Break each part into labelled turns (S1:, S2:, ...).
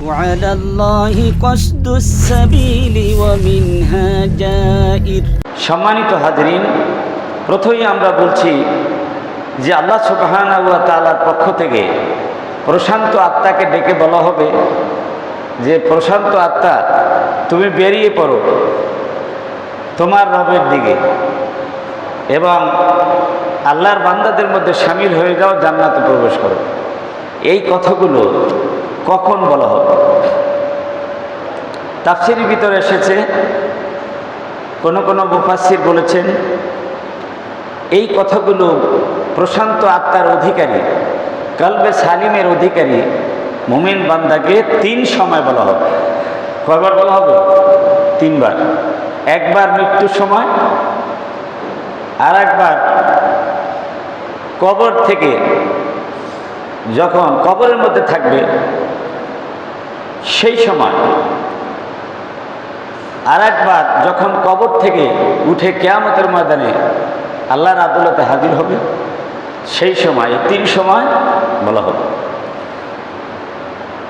S1: وعلى الله قصد السبيل ومنها جائر
S2: সম্মানিত হাজরিন প্রথমেই আমরা বলছি যে আল্লাহ সুবাহানা ওয়া তাআলার পক্ষ থেকে প্রশান্ত আত্মাকে ডেকে বলা হবে যে প্রশান্ত আত্মা তুমি বেরিয়ে পড়ো তোমার রবের দিকে এবং আল্লাহর বান্দাদের মধ্যে সামিল হয়ে যাও জান্নাতে প্রবেশ করো এই কথাগুলো কখন বলা হবে? তাফসিরের ভিতরে এসেছে, কোন কোন মুফাসির বলেছেন, এই কথাগুলো প্রশান্ত আত্মার অধিকারী, কালবে সালিমের অধিকারী মুমিন বান্দাকে তিন সময় বলা হবে। কয়বার বলা হবে? তিনবার। একবার মৃত্যুর সময় আর একবার কবর থেকে, যখন কবরের মধ্যে থাকবে সেই সময় আর একবার যখন কবর থেকে উঠে কেয়ামতের ময়দানে আল্লাহর আদালতে হাজির হবে সেই সময় এই তিন সময় বলা হবে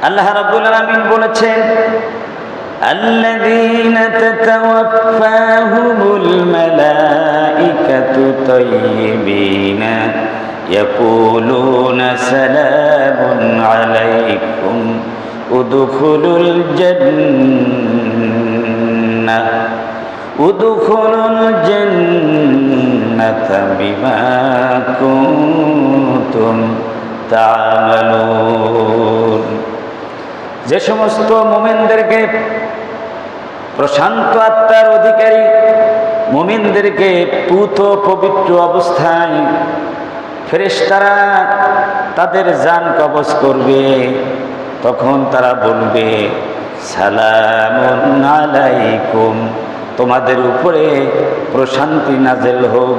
S2: আল্লাহ রাব্বুল আলামিন বলেছেন الذين تتوفاهم الملائكة طيبين يقولون سلام عليكم ادخلوا الجنة ادخلوا الجنة بما كنتم تعملون যে সমস্ত মোমেনদেরকে প্রশান্ত আত্মার অধিকারী মোমিনদেরকে পুত পবিত্র অবস্থায় ফেরেশতারা তাদের যান কবজ করবে তখন তারা বলবে, সালামুন আলাইকুম। তোমাদের উপরে প্রশান্তি নাজেল হোক।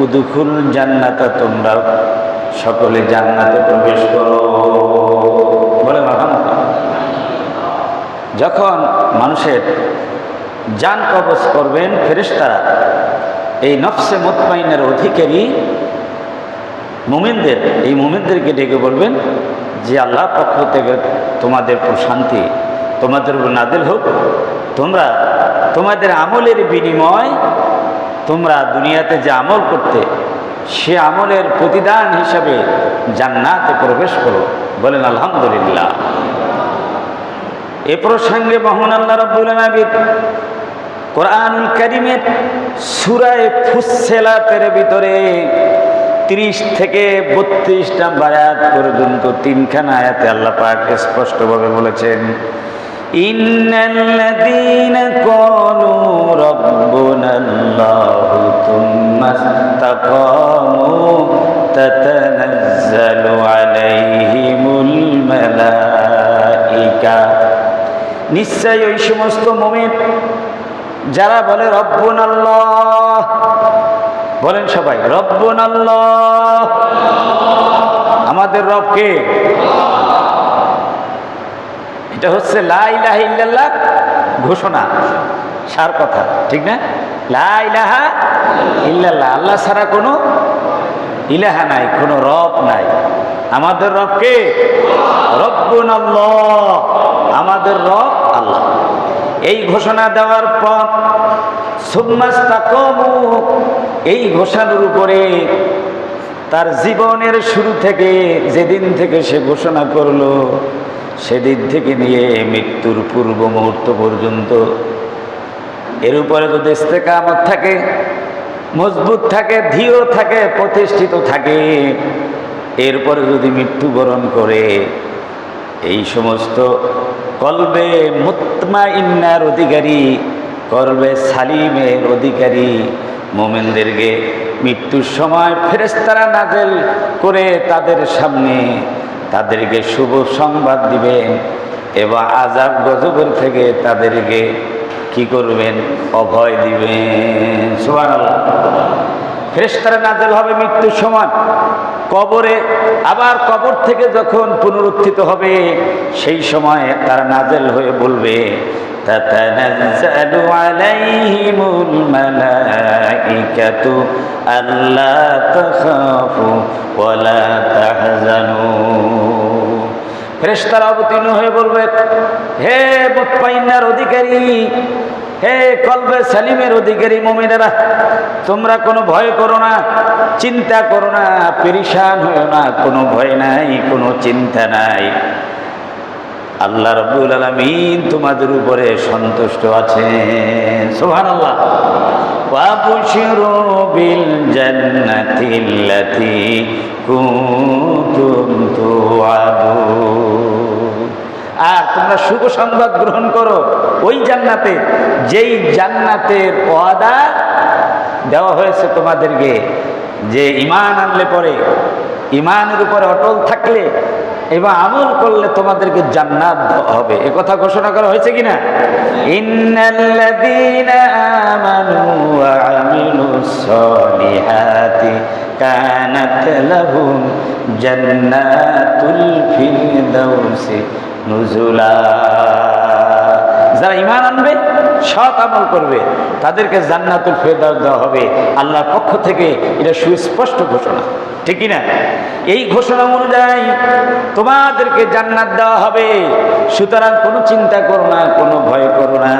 S2: উদুখুল জান্নাতা, তোমরা সকলে জান্নাতে প্রবেশ করো। বলে যখন মানুষের যান কবজ করবেন ফেরেশতারা, এই নফসে মুতমাইনের অধিকারী মুমিনদের, এই মুমিনদেরকে ডেকে বলবেন যে আল্লাহ পক্ষ থেকে তোমাদের প্রশান্তি তোমাদের উপর নাদিল হোক, তোমরা তোমাদের আমলের বিনিময়, তোমরা দুনিয়াতে যে আমল করতে, সে আমলের প্রতিদান হিসাবে জান্নাতে প্রবেশ করো। বলেন, আলহামদুলিল্লাহ। এ প্রসঙ্গে মোহন আল্লাহ রব্বুল আলামিন কোরআনুল কারিমের সুরায় ফুসেলাতের ভিতরে তিরিশ থেকে বত্রিশ নাম্বার আয়াত পর্যন্ত তিনখানা আয়াতে আল্লাহ পাক স্পষ্টভাবে বলেছেন রাব্বুনাল্লাহু নিশ্চয় ওই সমস্ত মোমেন যারা বলে রব্বুন আল্লাহ বলেন সবাই রব্বুন আল্লাহ আমাদের রবকে এটা হচ্ছে লাইলাহা ইল্লাল্লাহ ঘোষণা, সার কথা, ঠিক না? লাইলাহা ইল্লাল্লাহ, আল্লাহ ছাড়া কোনো ইলাহা নাই, কোনো রব নাই। আমাদের রবকে রব্বুন আল্লাহ আমাদের রব আল্লাহ। এই ঘোষণা দেওয়ার পর এই ঘোষণার উপরে তার জীবনের শুরু থেকে যেদিন থেকে সে ঘোষণা করল, সেদিন থেকে নিয়ে মৃত্যুর পূর্ব মুহূর্ত পর্যন্ত। এর উপরে যদি ইস্তেকামত থাকে, মজবুত থাকে ধীর থাকে, প্রতিষ্ঠিত থাকে। এরপরে যদি মৃত্যুবরণ করে, এই সমস্ত কলবে মুতমা ইন্নার অধিকারী কলবে সালিমের অধিকারী। মোমেনদেরকে মৃত্যুর সময় ফেরেস্তারা নাজেল করে তাদের সামনে তাদেরকে শুভ সংবাদ দিবেন এবং আজাব গজবের থেকে তাদেরকে কি করবেন? অভয় দিবেন। সুবান ফেরেস্তারা নাজেল হবে মৃত্যুর সময়। কবরে আবার কবর থেকে যখন পুনরুত্থিত হবে, সেই সময় তারা নাজেল হয়ে বলবে تتنزل عليهم الملائكة ألا تخافوا ولا تحزنوا ফেরেশতারা অবতীর্ণ হয়ে বলবে হে মুতমাইন্নার অধিকারী হে কলবে সালিমের অধিকারী মমিনেরা তোমরা কোনো ভয় করো না চিন্তা করো না পেরিসান হয়েও না কোনো ভয় নাই কোনো চিন্তা নাই আল্লাহ রব্বুল আলমিন তোমাদের উপরে সন্তুষ্ট আছেন সোহান আল্লাহ وابشروا بالجنة التي كنتم توعدون আর তোমরা শুভ সংবাদ গ্রহণ করো ওই জান্নাতে যেই জান্নাতের ওয়াদা দেওয়া হয়েছে তোমাদেরকে যে ইমান আনলে পরে ইমানের উপরে অটল থাকলে এবং আমল করলে তোমাদেরকে জান্নাত হবে। এ কথা ঘোষণা করা হয়েছে কিনা? ইন্নাল্লাযীনা আমানু ওয়া জান্নাতুল ফিরদাউসি নুজুলা। যারা ইমান আনবে, সৎ আমল করবে, তাদেরকে জান্নাতুল ফেরদাউস দেওয়া হবে। আল্লাহর পক্ষ থেকে এটা সুস্পষ্ট ঘোষণা। ঠিক না এই ঘোষণা অনুযায়ী তোমাদেরকে জান্নাত দেওয়া হবে। সুতরাং কোনো চিন্তা করো না, কোনো ভয় করো না।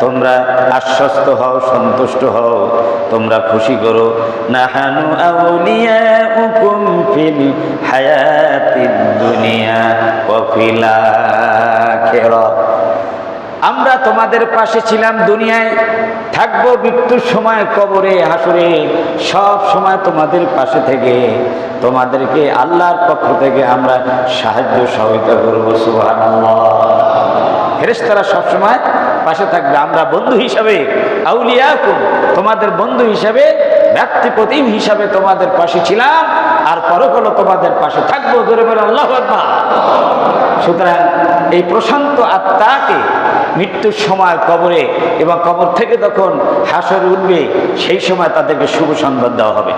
S2: তোমরা আশ্বস্ত হও, সন্তুষ্ট হও। তোমরা খুশি করো। নাহানু দুনিয়া আমরা তোমাদের পাশে ছিলাম দুনিয়ায়। থাকব মৃত্যুর সময় কবরে, হাসরে। সব সময় তোমাদের পাশে থেকে। তোমাদেরকে আল্লাহর পক্ষ থেকে আমরা সাহায্য সহায়তা করব সুহান ফেরেস্তারা সবসময় পাশে থাকবে। আমরা বন্ধু হিসাবে আউলিয়া তোমাদের বন্ধু হিসাবে ব্যক্তি প্রতিম হিসাবে তোমাদের পাশে ছিলাম। আর পরকালও তোমাদের পাশে থাকব ধরে বলে, আল্লাহ আকবার। সুতরাং এই প্রশান্ত আত্মাকে মৃত্যুর সময় কবরে এবং কবর থেকে তখন হাসর উঠবে, সেই সময় তাদেরকে শুভ সংবাদ দেওয়া হবে